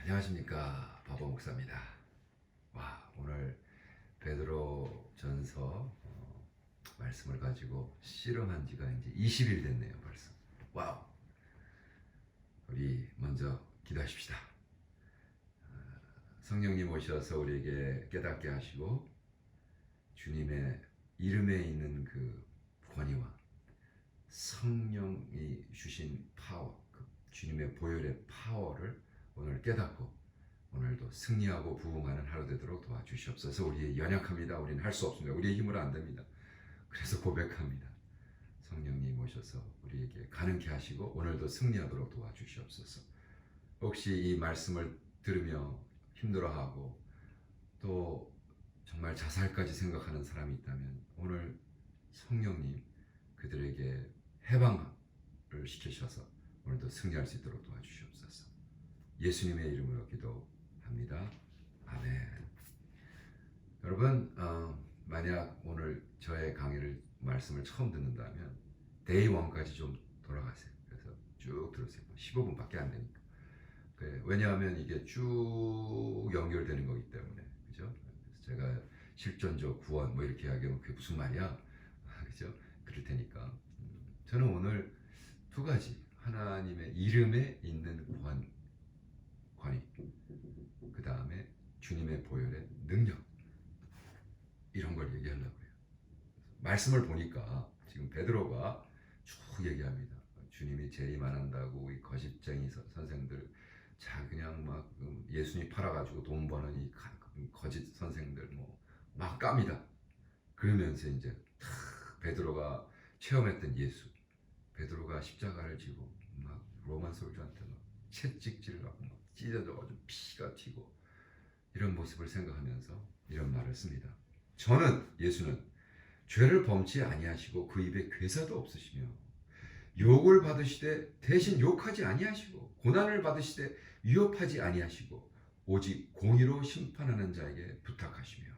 안녕하십니까 바보 목사입니다. 와 오늘 베드로 전서 어, 말씀을 가지고 씨름한 지가 이제 20일 됐네요 벌써. 와우. 우리 먼저 기도하십시다. 어, 성령님 오셔서 우리에게 깨닫게 하시고 주님의 이름에 있는 그 권위와 성령이 주신 파워, 그 주님의 보혈의 파워를 오늘 깨닫고 오늘도 승리하고 부흥하는 하루 되도록 도와주시옵소서. 우리의 연약합니다. 우리는 할 수 없습니다. 우리의 힘으로 안 됩니다. 그래서 고백합니다. 성령님 오셔서 우리에게 가능케 하시고 오늘도 승리하도록 도와주시옵소서. 혹시 이 말씀을 들으며 힘들어하고 또 정말 자살까지 생각하는 사람이 있다면 오늘 성령님 그들에게 해방을 시키셔서 오늘도 승리할 수 있도록 도와주시옵소서. 예수님의 이름으로 기도합니다. 아멘. 여러분, 어, 만약 오늘 저의 강의를 말씀을 처음 듣는다면 데이 원까지 좀 돌아가세요. 그래서 쭉 들으세요. 15분밖에 안 되니까. 그, 왜냐하면 이게 쭉 연결되는 거기 때문에, 그죠? 제가 실존적 구원 뭐 이렇게 이야기하면 그게 무슨 말이야, 그죠? 그럴 테니까. 음, 저는 오늘 두 가지 하나님의 이름에 있는 권, 권위, 그 다음에 주님의 보혈의 능력 이런 걸 얘기하려고 해요. 말씀을 보니까 지금 베드로가 쭉 얘기합니다. 주님이 재림 안 한다고 이 거짓쟁이 선- 선생들 자 그냥 막 음, 예수님 팔아가지고 돈 버는 이 가- 거짓 선생들 뭐 막 깝니다. 그러면서 이제 탁 베드로가 체험했던 예수 베드로가 십자가를 지고 막 로만 솔저한테 막 채찍질 하고 막 찢어져가지고 피가 튀고 이런 모습을 생각하면서 이런 말을 씁니다. 저는 예수는 죄를 범치 아니하시고 그 입에 괴사도 없으시며 욕을 받으시되 대신 욕하지 아니하시고 고난을 받으시되 위협하지 아니하시고 오직 공의로 심판하는 자에게 부탁하시며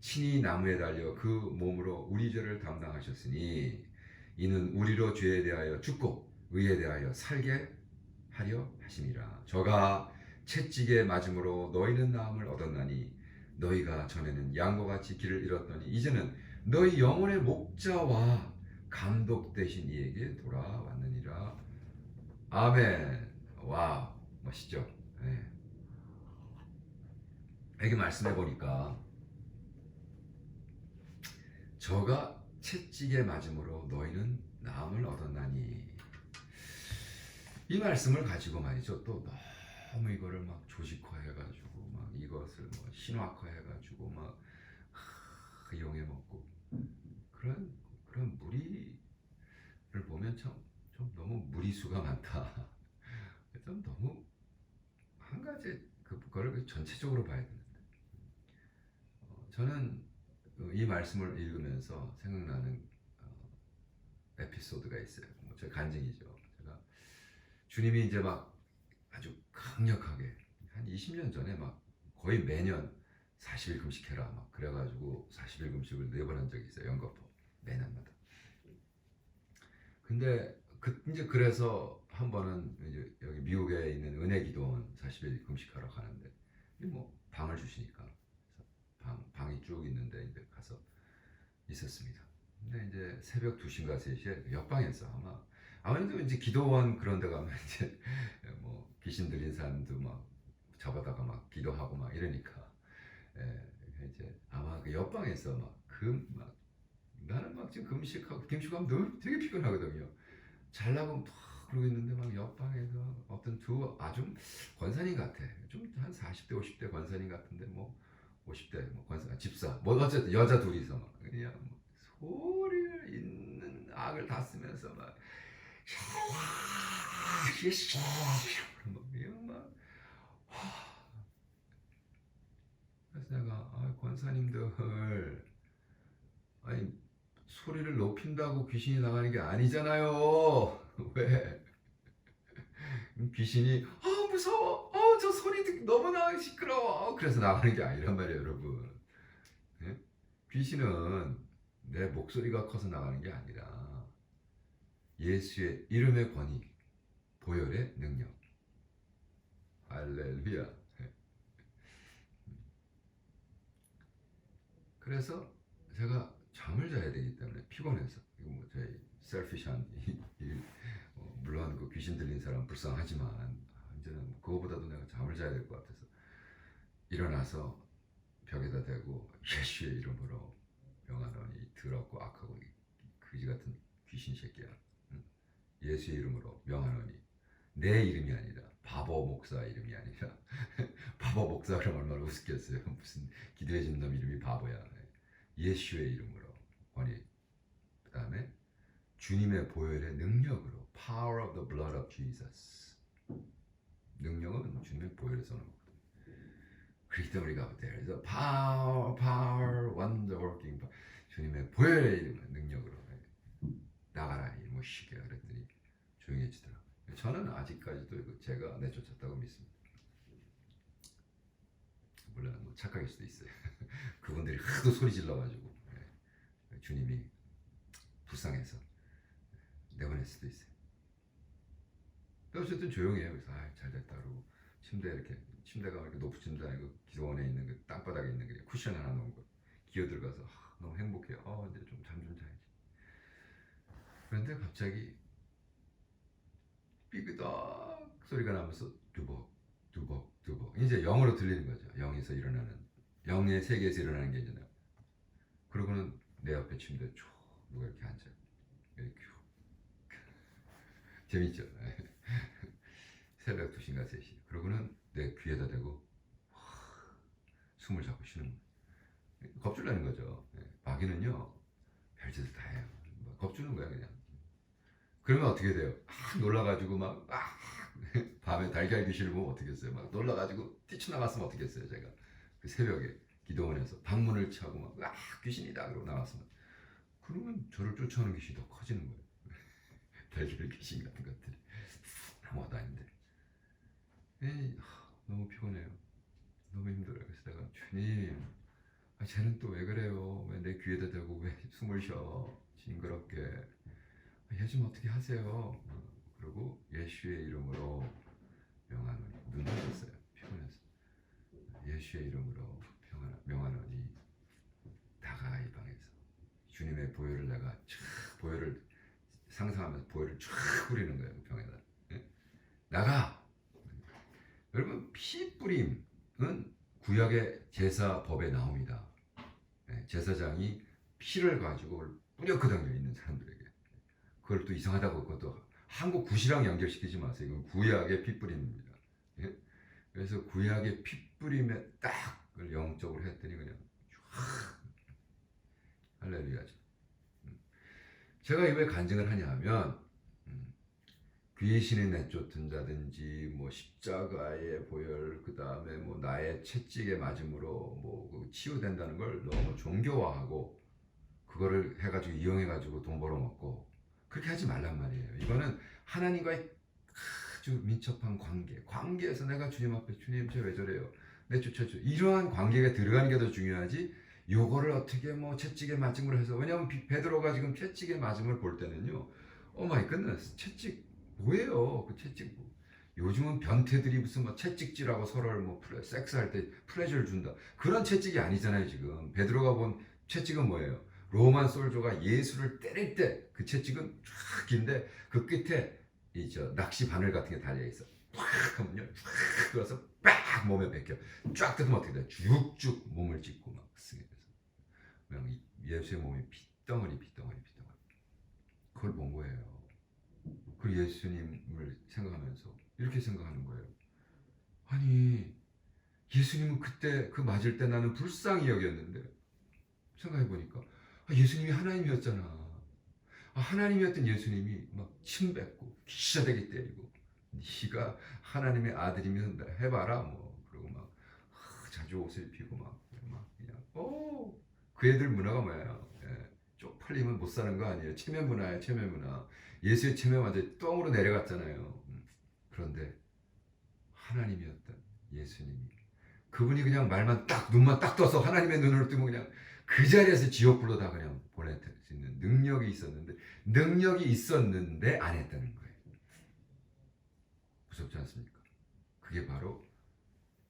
친히 나무에 달려 그 몸으로 우리 죄를 담당하셨으니 이는 우리로 죄에 대하여 죽고 의에 대하여 살게 하려 하심이라 저가 채찍에 맞음으로 너희는 나음을 얻었나니 너희가 전에는 양과 같이 길을 잃었더니 이제는 너희 영혼의 목자와 감독 되신 이에게 돌아왔느니라. 아멘. 와 멋있죠? 네. 여기 말씀해 보니까 저가 채찍에 맞음으로 너희는 나음을 얻었나니. 이 말씀을 가지고 말이죠. 또 너무 이거를 막 조직화해가지고 막 이것을 뭐 신화화 해가지고 막 하, 이용해 먹고 그런 그런 무리를 보면 참 좀 너무 무리수가 많다. 좀 너무 한 가지 그거를 전체적으로 봐야 되는데 어, 저는 어, 이 말씀을 읽으면서 생각나는 어, 에피소드가 있어요. 뭐 제 간증이죠. 제가 주님이 이제 막 강력하게. 한 20년 전에 막 거의 매년 40일 금식해라 막 그래가지고 40일 금식을 네 번 한 적이 있어요 연거푸. 매년마다. 근데 그 이제 그래서 한 번은 이제 여기 미국에 있는 은혜 기도원 40일 금식하러 가는데 이뭐 방을 주시니까 방 방이 쭉 있는데 이제 가서 있었습니다. 근데 이제 새벽 2시인가 3시에 옆방에서 아마 아무래도 이제 기도원 그런 데 가면 이제 뭐 귀신 들린 사람도 막 잡아다가 막 기도하고 막 이러니까 예, 이제 아마 그 옆방에서 막그막 나는 막 지금 금식하고 금식하면 너무 되게 피곤하거든요. 잘라고 막 그러고 있는데 막 옆방에서 어떤 두 아주 권사님 같아. 좀 한 40대 50대 권사님 같은데 뭐 50대 뭐 권사 집사 뭐 어쨌든 여자 둘이서 막 그냥 뭐 소리를 있는 악을 다 쓰면서 막 막 이런 막 그래서 내가 아, 권사님들 아니 소리를 높인다고 귀신이 나가는 게 아니잖아요. 왜? 귀신이 아 무서워. 아저 소리 듣 너무나 시끄러워. 그래서 나가는 게 아니란 말이에요, 여러분. 예? 귀신은 내 목소리가 커서 나가는 게 아니라 예수의 이름의 권위, 보혈의 능력. 할렐루야. 그래서 제가 잠을 자야 되기 때문에 피곤해서 이거 뭐 저희 어, 물론 그 귀신 들린 사람 불쌍하지만 이제는 뭐 그거보다도 내가 잠을 자야 될 것 같아서 일어나서 벽에다 대고 예수의 이름으로 명하노니 더럽고 악하고 이 그지 같은 귀신 새끼야. 응? 예수의 이름으로 명하노니 내 이름이 아니라 바보 목사 이름이 아니라 바보 목사 그럼 얼마나 우습겠어요. 무슨 기도해 준 놈 이름이 바보야. 예수의 이름으로 아니 그 다음에 주님의 보혈의 능력으로 power of the blood of Jesus 능력은 주님의 보혈에서 거거든. 그렇기 때문에 우리가 a power, power, wonder working. 주님의 보혈의 능력으로 나가라 이뭐 시계 그랬더니 조용해지더라고요. 저는 아직까지도 제가 내쫓았다고 믿습니다. 물론 뭐 착각일 수도 있어요. 그분들이 하도 소리 질러가지고 예, 주님이 불쌍해서 내보낼 수도 있어요. 어쨌든 조용해요. 그래서 아, 잘 됐다 그러고 침대 이렇게 침대가 이렇게 높은 침대 아니고 기도원에 있는 그 땅바닥에 있는 그 쿠션 하나 놓은 거 기어 들어가서 아, 너무 행복해요. 아 이제 좀 잠 좀 자야지. 그런데 갑자기 삐그덕 소리가 나면서 두벅 두벅 두벅 이제 영으로 들리는 거죠. 영에서 일어나는 영의 세계에서 일어나는 게 있잖아요. 그러고는 내 옆에 침대에 쭉 누가 이렇게 앉아. 이렇게 재밌죠. 새벽 2시인가 3시. 그러고는 내 귀에다 대고 숨을 잡고 쉬는. 겁줄 나는 거죠. 예, 마귀는요 별짓을 다 해요. 뭐 겁주는 거야 그냥. 그러면 어떻게 돼요? 아, 놀라가지고 막 아, 밤에 달걀 귀신을 보면 어떻게 했어요? 막 놀라가지고 뛰쳐나갔으면 어떻게 했어요? 제가 그 새벽에 기도원에서 방문을 차고 막 아, 귀신이다 그러고 나왔으면 그러면 저를 쫓아오는 귀신이 더 커지는 거예요. 달걀 귀신 같은 것들이 아무것도 아닌데 에이, 하, 너무 피곤해요. 너무 힘들어요. 그래서 내가 주님 아, 쟤는 또 왜 그래요? 왜 내 귀에다 대고 왜 숨을 쉬어? 징그럽게 아, 얘좀 어떻게 하세요? 어, 그리고 예수의 이름으로 명하노니 눈 떠졌어요. 피곤해서 예수의 이름으로 명하노니 나가 이 방에서 주님의 보혈을 내가 촥 보혈을 상상하면서 보혈을 쫙 뿌리는 거예요 그 병에다 예? 나가 여러분 피 뿌림은 구약의 제사 법에 나옵니다 예, 제사장이 피를 가지고 뿌렸거든요 있는 사람들에게 그걸 또 이상하다고 그것도 한국 굿이랑 연결시키지 마세요 이건 구약의 피 뿌림입니다 예? 그래서 구약의 피 뿌림에 딱 그걸 영적으로 했더니 그냥 쫙 할렐루야죠 음. 제가 왜 간증을 하냐 하면 음, 귀신이 내쫓은 자든지 뭐 십자가의 보혈 그 다음에 뭐 나의 채찍에 맞음으로 뭐그 치유된다는 걸 너무 종교화하고 그거를 해가지고 이용해가지고 돈 벌어먹고 그렇게 하지 말란 말이에요. 이거는 하나님과의 아주 민첩한 관계, 관계에서 내가 주님 앞에 주님 저 왜 저래요? 내 쫓아줘. 이러한 관계가 들어가는 게 더 중요하지. 요거를 어떻게 뭐 채찍에 맞음으로 해서 왜냐하면 비- 베드로가 지금 채찍에 맞음을 볼 때는요. 오 마이 끝났어. 채찍 뭐예요? 그 채찍 뭐. 요즘은 변태들이 무슨 뭐 채찍질하고 서로를 뭐 플레, 섹스할 때 플레저를 준다. 그런 채찍이 아니잖아요 지금. 베드로가 본 채찍은 뭐예요? 로만 솔조가 예수를 때릴 때 그 채찍은 쫙 긴데 그 끝에 이 저 낚시 바늘 같은 게 달려 있어. 팍 하면요, 팍 그래서 빡 몸에 베껴. 쫙 뜯으면 어떻게 돼? 쭉쭉 몸을 찢고 막 쓰게 돼서. 그냥 이 예수의 몸이 핏덩어리, 핏덩어리, 핏덩어리. 그걸 본 거예요. 그 예수님을 생각하면서 이렇게 생각하는 거예요. 아니 예수님은 그때 그 맞을 때 나는 불쌍히 여겼는데 생각해 보니까 아, 예수님이 하나님이었잖아. 아, 하나님이었던 예수님이 막 침 뱉고 기사되게 때리고 네가 하나님의 아들이면 해봐라 뭐 그러고 막 아, 자주 옷을 입히고 막, 막 그냥 어그 애들 문화가 뭐예요? 예, 쪽팔리면 못 사는 거 아니에요? 체매 문화예요, 체매 문화. 예수의 체매 완전 똥으로 내려갔잖아요. 음, 그런데 하나님이었던 예수님이 그분이 그냥 말만 딱 눈만 딱 떠서 하나님의 눈을 뜨면 그냥 그 자리에서 지옥불로 다 그냥 보낼 수 있는 능력이 있었는데 능력이 있었는데 안 했다는 거예요. 무섭지 않습니까? 그게 바로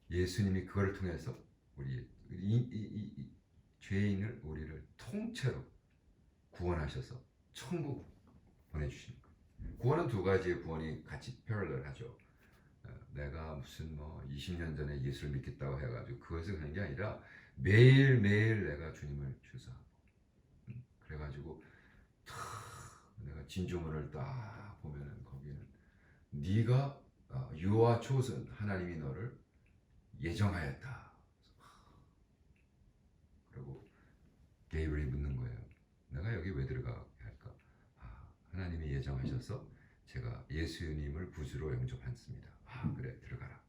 예수님이 그걸 통해서 우리 이, 이, 이, 이 죄인을 우리를 통째로 구원하셔서 천국 보내주시는 거예요. 구원은 두 가지의 구원이 같이 패럴렐하죠. 어, 내가 무슨 뭐 20년 전에 예수를 믿겠다고 해가지고 그것을 하는 게 아니라 매일 매일 내가 주님을 주사하고 음, 그래가지고 탁 내가 진주문을 딱 보면은 거기는 네가 어, 유아 초선 하나님이 너를 예정하였다. 그리고 게이블이 묻는 거예요. 내가 여기 왜 들어가야 할까? 아, 하나님이 예정하셔서 제가 예수님을 구주로 영접했습니다. 아 그래 들어가라.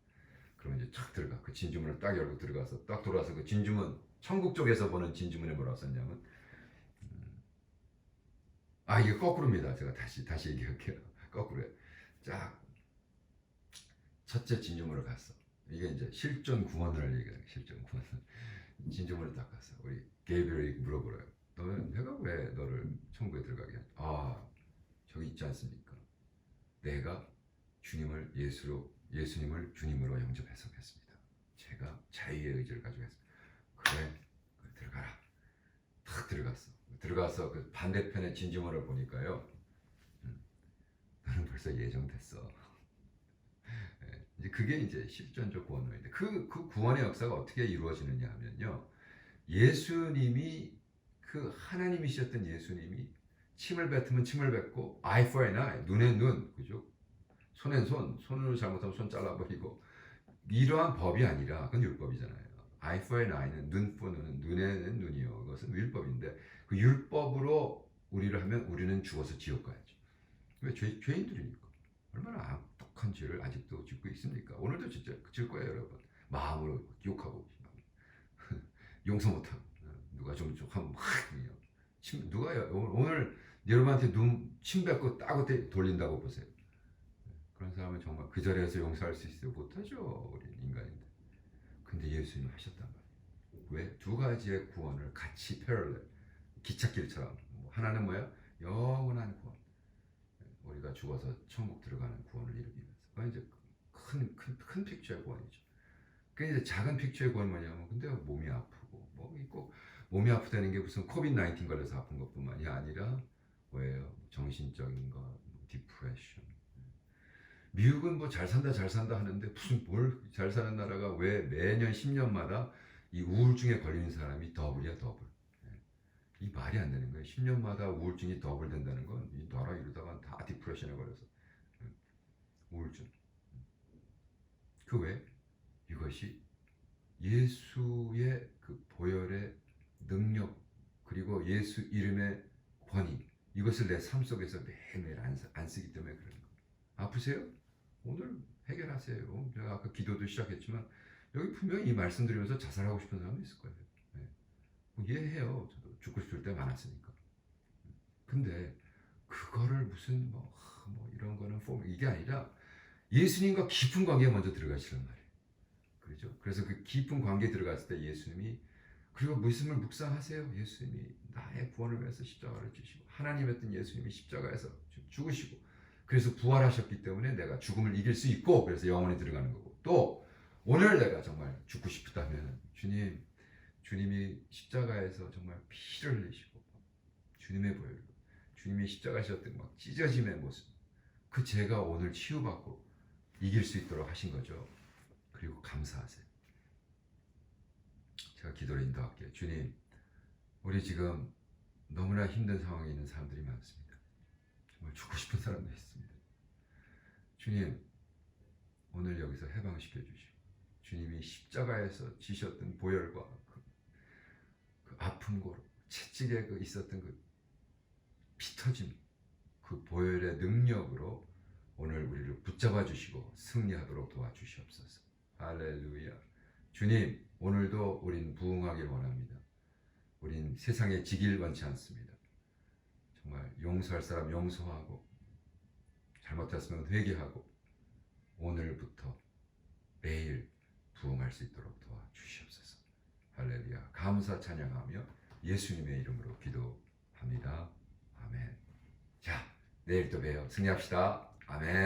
그러면 이제 탁 들어가 그 진주문을 딱 열고 들어가서 딱 돌아서 그 진주문 천국 쪽에서 보는 진주문에 뭐라고 썼냐면 음, 아 이게 거꾸로입니다. 제가 다시 다시 얘기할게요. 거꾸로요. 쫙 첫째 진주문을 갔어. 이게 이제 실존 구원을 얘기하는 거예요. 실존 구원. 진주문을 딱 갔어. 우리 게이브리 물어보래요. 너는 내가 왜 너를 천국에 들어가게 하냐? 아 저기 있지 않습니까? 내가 주님을 예수로 예수님을 주님으로 영접해서겠습니다. 제가 자유의 의지를 가지고 했습니다. 그래, 그래, 들어가라. 탁 들어갔어. 들어가서 그 반대편의 진주문을 보니까요. 음, 너는 벌써 예정됐어. 예, 이제 그게 이제 실존적 구원론인데 그, 그 구원의 역사가 어떻게 이루어지느냐 하면요. 예수님이 그 하나님이셨던 예수님이 침을 뱉으면 침을 뱉고 eye for an eye, 눈에 눈, 그죠? 손엔 손, 손으로 잘못하면 손 잘라버리고 이러한 법이 아니라 그건 율법이잖아요. eye for an eye는 눈 for 눈은 눈에는 눈이요. 그것은 율법인데 그 율법으로 우리를 하면 우리는 죽어서 지옥 가야죠. 왜 죄, 죄인들이니까 얼마나 악독한 죄를 아직도 짓고 있습니까? 오늘도 진짜 질 거예요, 여러분. 마음으로 기억하고 용서 못하고 누가 좀좀 하면 막 침, 누가 오늘, 여러분한테 눈 침 뱉고 따고 돌린다고 보세요. 그런 사람은 정말 그 자리에서 용서할 수 있어요? 못하죠. 우리 인간인데. 근데 예수님 하셨단 말이에요. 왜? 두 가지의 구원을 같이 패럴렐 기찻길처럼 뭐 하나는 뭐야? 영원한 구원. 우리가 죽어서 천국 들어가는 구원을 이루기 위해서. 그건 이제 큰, 큰, 큰 픽처의 구원이죠. 그 이제 작은 픽처의 구원이 뭐냐면 근데 몸이 아프고 뭐 있고 몸이 아프다는 게 무슨 코비드 19 걸려서 아픈 것 뿐만이 아니라 뭐예요? 정신적인 것, 뭐 디프레션. 미국은 뭐 잘 산다 잘 산다 하는데 무슨 뭘 잘 사는 나라가 왜 매년 10년마다 이 우울증에 걸리는 사람이 더블이야 더블. 예. 이 말이 안 되는 거예요. 10년마다 우울증이 더블 된다는 건 이 나라 이러다가 다 디프레션에 걸려서 예. 우울증. 그 왜? 이것이 예수의 그 보혈의 능력 그리고 예수 이름의 권위 이것을 내 삶 속에서 매일매일 안, 쓰- 안 쓰기 때문에 그런 거예요. 아프세요? 오늘 해결하세요. 제가 아까 기도도 시작했지만 여기 분명히 이 말씀 드리면서 자살하고 싶은 사람도 있을 거예요. 네. 뭐 이해해요. 저도 죽고 싶을 때 많았으니까. 근데 그거를 무슨 뭐, 하, 뭐 이런 거는 폼 이게 아니라 예수님과 깊은 관계에 먼저 들어가시란 말이에요. 그렇죠? 그래서 그 깊은 관계에 들어갔을 때 예수님이 그리고 말씀을 묵상하세요. 예수님이 나의 구원을 위해서 십자가를 지시고 하나님이었던 예수님이 십자가에서 죽으시고 그래서 부활하셨기 때문에 내가 죽음을 이길 수 있고 그래서 영원히 들어가는 거고 또 오늘 내가 정말 죽고 싶다면 주님 주님이 십자가에서 정말 피를 흘리시고 주님의 보혈로 주님이 십자가셨던 막 찢어짐의 모습 그 죄가 오늘 치유받고 이길 수 있도록 하신 거죠. 그리고 감사하세요. 제가 기도를 인도할게요. 주님, 우리 지금 너무나 힘든 상황에 있는 사람들이 많습니다. 정말 죽고 싶은 사람도 있습니다. 주님, 오늘 여기서 해방시켜 주시고, 주님이 십자가에서 지셨던 보혈과 그, 그 고로 채찍에 그 있었던 그 피터짐, 그 보혈의 능력으로 오늘 우리를 붙잡아 주시고 승리하도록 도와주시옵소서. 할렐루야. 주님, 오늘도 우린 부응하길 원합니다. 우린 세상에 지길 원치 않습니다. 정말 용서할 사람 용서하고 잘못했으면 회개하고 오늘부터 매일 부응할 수 있도록 도와주시옵소서. 할렐루야. 감사 찬양하며 예수님의 이름으로 기도합니다. 아멘. 자, 내일 또 봬요. 승리합시다. 아멘.